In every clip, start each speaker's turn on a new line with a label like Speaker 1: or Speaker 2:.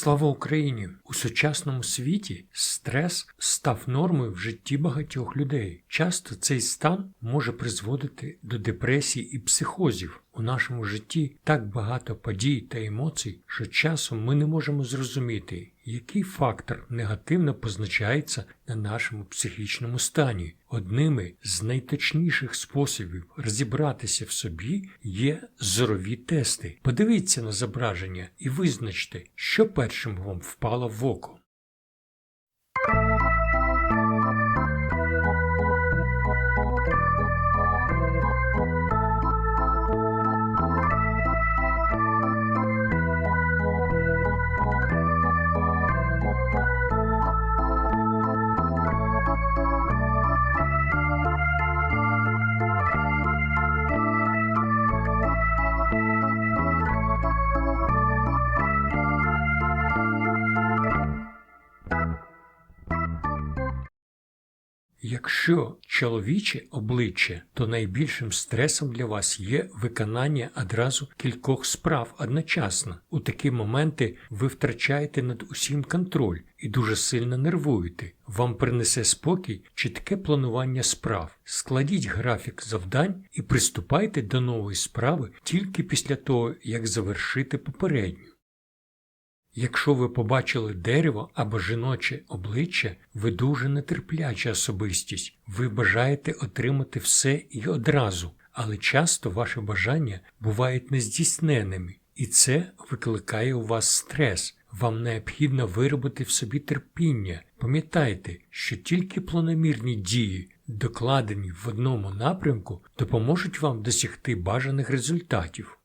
Speaker 1: Слава Україні! У сучасному світі стрес став нормою в житті багатьох людей. Часто цей стан може призводити до депресії і психозів. У нашому житті так багато подій та емоцій, що часом ми не можемо зрозуміти, який фактор негативно позначається на нашому психічному стані. Одними з найточніших способів розібратися в собі є зорові тести. Подивіться на зображення і визначте, що першим вам впало в око. Якщо чоловіче обличчя, то найбільшим стресом для вас є виконання одразу кількох справ одночасно. У такі моменти ви втрачаєте над усім контроль і дуже сильно нервуєте. Вам принесе спокій чітке планування справ. Складіть графік завдань і приступайте до нової справи тільки після того, як завершите попередню. Якщо ви побачили дерево або жіноче обличчя, ви дуже нетерпляча особистість, ви бажаєте отримати все і одразу, але часто ваші бажання бувають нездійсненими, і це викликає у вас стрес. Вам необхідно виробити в собі терпіння. Пам'ятайте, що тільки планомірні дії, докладені в одному напрямку, допоможуть вам досягти бажаних результатів.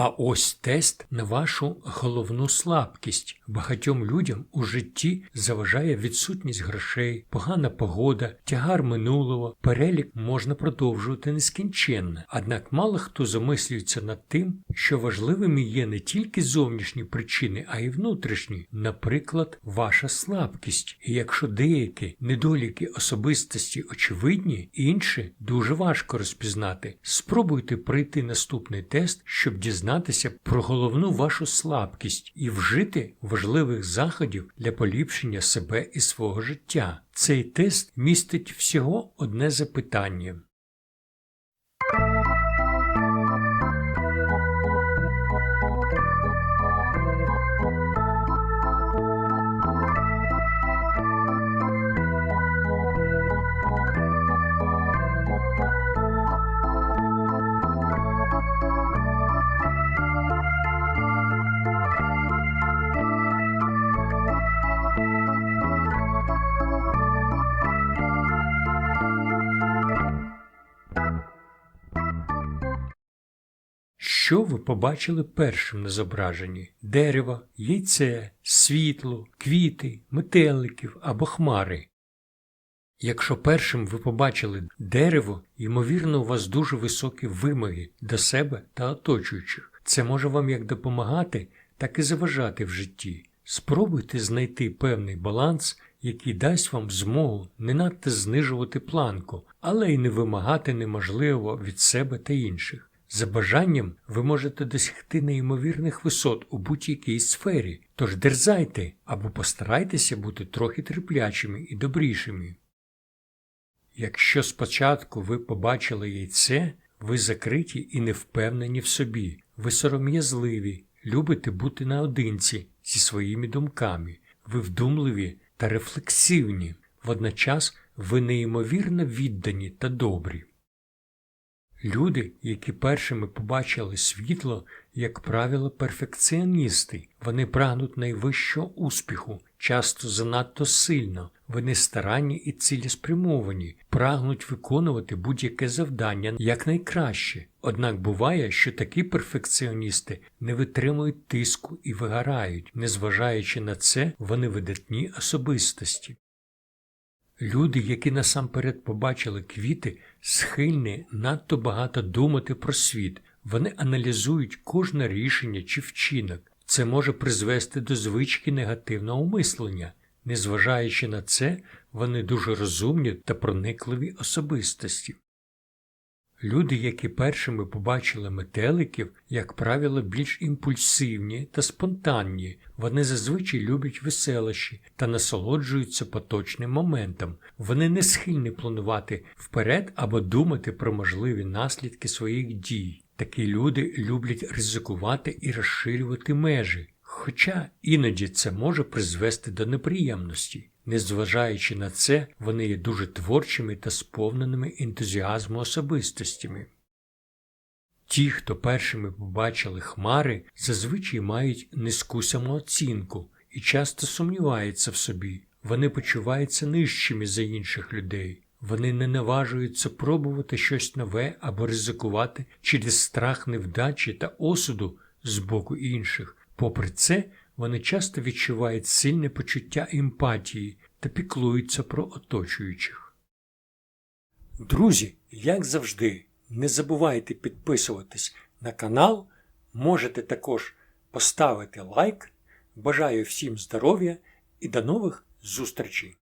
Speaker 1: А ось тест на вашу головну слабкість. Багатьом людям у житті заважає відсутність грошей, погана погода, тягар минулого, перелік можна продовжувати нескінченно. Однак мало хто замислюється над тим, що важливими є не тільки зовнішні причини, а й внутрішні, наприклад, ваша слабкість. І якщо деякі недоліки особистості очевидні, інші дуже важко розпізнати. Спробуйте пройти наступний тест, щоб дізнатися дізнатися про головну вашу слабкість і вжити важливих заходів для поліпшення себе і свого життя. Цей тест містить всього одне запитання. Що ви побачили першим на зображенні? Дерево, яйце, світло, квіти, метеликів або хмари. Якщо першим ви побачили дерево, ймовірно, у вас дуже високі вимоги до себе та оточуючих. Це може вам як допомагати, так і заважати в житті. Спробуйте знайти певний баланс, який дасть вам змогу не надто знижувати планку, але й не вимагати неможливого від себе та інших. За бажанням ви можете досягти неймовірних висот у будь-якій сфері, тож дерзайте або постарайтеся бути трохи терплячими і добрішими. Якщо спочатку ви побачили яйце, ви закриті і не впевнені в собі, ви сором'язливі, любите бути наодинці зі своїми думками, ви вдумливі та рефлексивні, водночас ви неймовірно віддані та добрі. Люди, які першими побачили світло, як правило, перфекціоністи, вони прагнуть найвищого успіху, часто занадто сильно, вони старанні і цілеспрямовані, прагнуть виконувати будь-яке завдання якнайкраще. Однак буває, що такі перфекціоністи не витримують тиску і вигорають, незважаючи на це, вони видатні особистості. Люди, які насамперед побачили квіти, схильні надто багато думати про світ, вони аналізують кожне рішення чи вчинок. Це може призвести до звички негативного мислення. Незважаючи на це, вони дуже розумні та проникливі особистості. Люди, які першими побачили метеликів, як правило, більш імпульсивні та спонтанні. Вони зазвичай люблять веселощі та насолоджуються поточним моментом. Вони не схильні планувати вперед або думати про можливі наслідки своїх дій. Такі люди люблять ризикувати і розширювати межі. Хоча іноді це може призвести до неприємності. Незважаючи на це, вони є дуже творчими та сповненими ентузіазму особистостями. Ті, хто першими побачили хмари, зазвичай мають низьку самооцінку і часто сумніваються в собі. Вони почуваються нижчими за інших людей. Вони не наважуються пробувати щось нове або ризикувати через страх невдачі та осуду з боку інших. Попри це, вони часто відчувають сильне почуття емпатії та піклуються про оточуючих. Друзі, як завжди, не забувайте підписуватись на канал. Можете також поставити лайк. Бажаю всім здоров'я і до нових зустрічей!